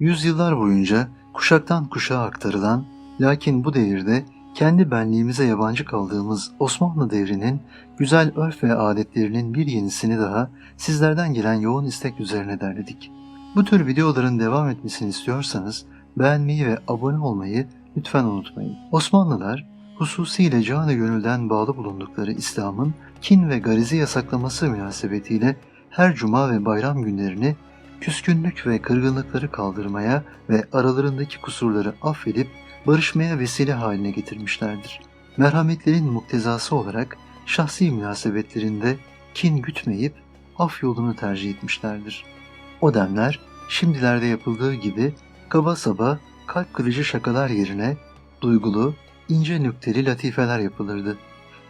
Yüzyıllar boyunca kuşaktan kuşağa aktarılan lakin bu devirde kendi benliğimize yabancı kaldığımız Osmanlı devrinin güzel örf ve adetlerinin bir yenisini daha sizlerden gelen yoğun istek üzerine derledik. Bu tür videoların devam etmesini istiyorsanız beğenmeyi ve abone olmayı lütfen unutmayın. Osmanlılar hususiyle canı gönülden bağlı bulundukları İslam'ın kin ve garizi yasaklaması münasebetiyle her cuma ve bayram günlerini küskünlük ve kırgınlıkları kaldırmaya ve aralarındaki kusurları affedip barışmaya vesile haline getirmişlerdir. Merhametlerin muktezası olarak şahsi münasebetlerinde kin gütmeyip af yolunu tercih etmişlerdir. O demler şimdilerde yapıldığı gibi kaba saba kalp kırıcı şakalar yerine duygulu, ince nükteli latifeler yapılırdı.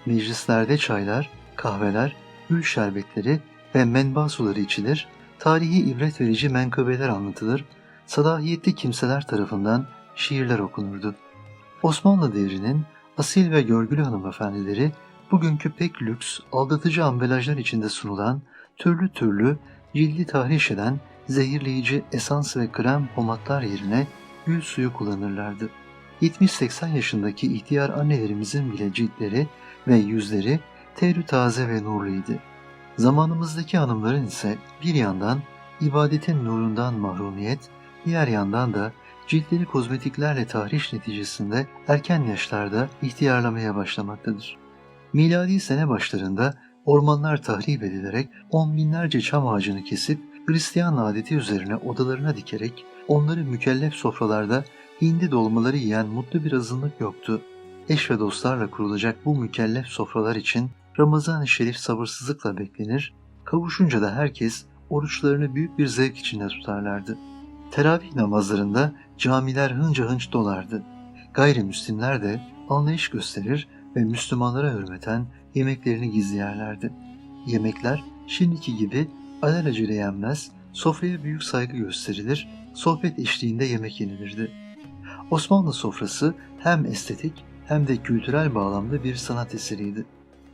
Meclislerde çaylar, kahveler, gül şerbetleri ve menba suları içilir, tarihi ibret verici menkıbeler anlatılır, sadahiyetli kimseler tarafından şiirler okunurdu. Osmanlı devrinin asil ve görgülü hanımefendileri bugünkü pek lüks, aldatıcı ambalajlar içinde sunulan türlü türlü cildi tahriş eden zehirleyici esans ve krem pomatlar yerine gül suyu kullanırlardı. 70-80 yaşındaki ihtiyar annelerimizin bile ciltleri ve yüzleri terü taze ve nurluydu. Zamanımızdaki hanımların ise bir yandan ibadetin nurundan mahrumiyet, diğer yandan da ciltleri kozmetiklerle tahriş neticesinde erken yaşlarda ihtiyarlamaya başlamaktadır. Miladi sene başlarında ormanlar tahrip edilerek on binlerce çam ağacını kesip Hristiyan adeti üzerine odalarına dikerek onları mükellef sofralarda hindi dolmaları yiyen mutlu bir azınlık yoktu. Eş ve dostlarla kurulacak bu mükellef sofralar için Ramazan-ı Şerif sabırsızlıkla beklenir, kavuşunca da herkes oruçlarını büyük bir zevk içinde tutarlardı. Teravih namazlarında camiler hınca hınç dolardı. Gayrimüslimler de anlayış gösterir ve Müslümanlara hürmeten yemeklerini gizli yerlerdi. Yemekler şimdiki gibi alelacele yenmez, sofraya büyük saygı gösterilir, sohbet eşliğinde yemek yenilirdi. Osmanlı sofrası hem estetik hem de kültürel bağlamda bir sanat eseriydi.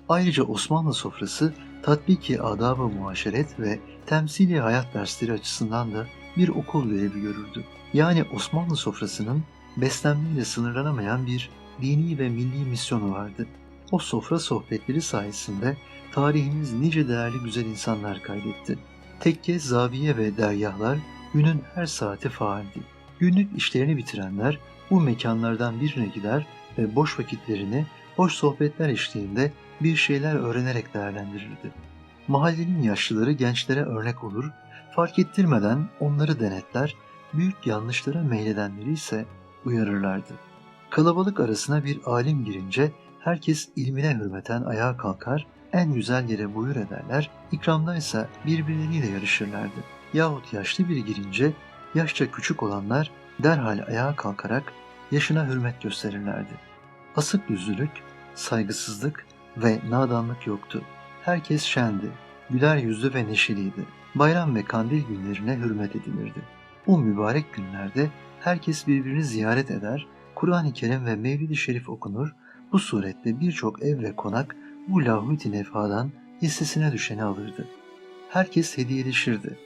Ayrıca Osmanlı sofrası tatbiki adab-ı muaşeret ve temsili hayat dersleri açısından da bir okul görevi görürdü. Yani Osmanlı sofrasının beslenmeyle sınırlanamayan bir dini ve milli misyonu vardı. O sofra sohbetleri sayesinde tarihimiz nice değerli güzel insanlar kaydetti. Tekke, zaviye ve dergahlar günün her saati faaldi. Günlük işlerini bitirenler bu mekanlardan birine gider ve boş vakitlerini hoş sohbetler eşliğinde bir şeyler öğrenerek değerlendirirdi. Mahallenin yaşlıları gençlere örnek olur, fark ettirmeden onları denetler, büyük yanlışlara meyledenleri ise uyarırlardı. Kalabalık arasına bir alim girince herkes ilmine hürmeten ayağa kalkar, en güzel yere buyur ederler, ikramdaysa birbirleriyle yarışırlardı. Yahut yaşlı biri girince yaşça küçük olanlar derhal ayağa kalkarak yaşına hürmet gösterirlerdi. Asık yüzlülük, saygısızlık ve nadanlık yoktu. Herkes şendi, güler yüzlü ve neşeliydi. Bayram ve kandil günlerine hürmet edilirdi. Bu mübarek günlerde herkes birbirini ziyaret eder, Kur'an-ı Kerim ve Mevlid-i Şerif okunur, bu surette birçok ev ve konak bu lahut-i nefadan hissesine düşeni alırdı. Herkes hediyeleşirdi.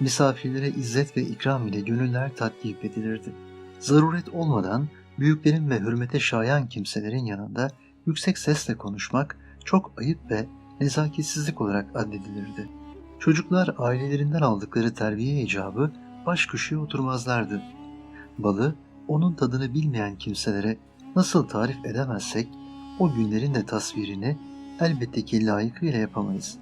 Misafirlere izzet ve ikram ile gönüller tatkip edilirdi. Zaruret olmadan büyüklerin ve hürmete şayan kimselerin yanında yüksek sesle konuşmak çok ayıp ve nezaketsizlik olarak addedilirdi. Çocuklar ailelerinden aldıkları terbiye icabı baş köşeye oturmazlardı. Balı, onun tadını bilmeyen kimselere nasıl tarif edemezsek, o günlerin de tasvirini elbette ki layıkıyla yapamayız.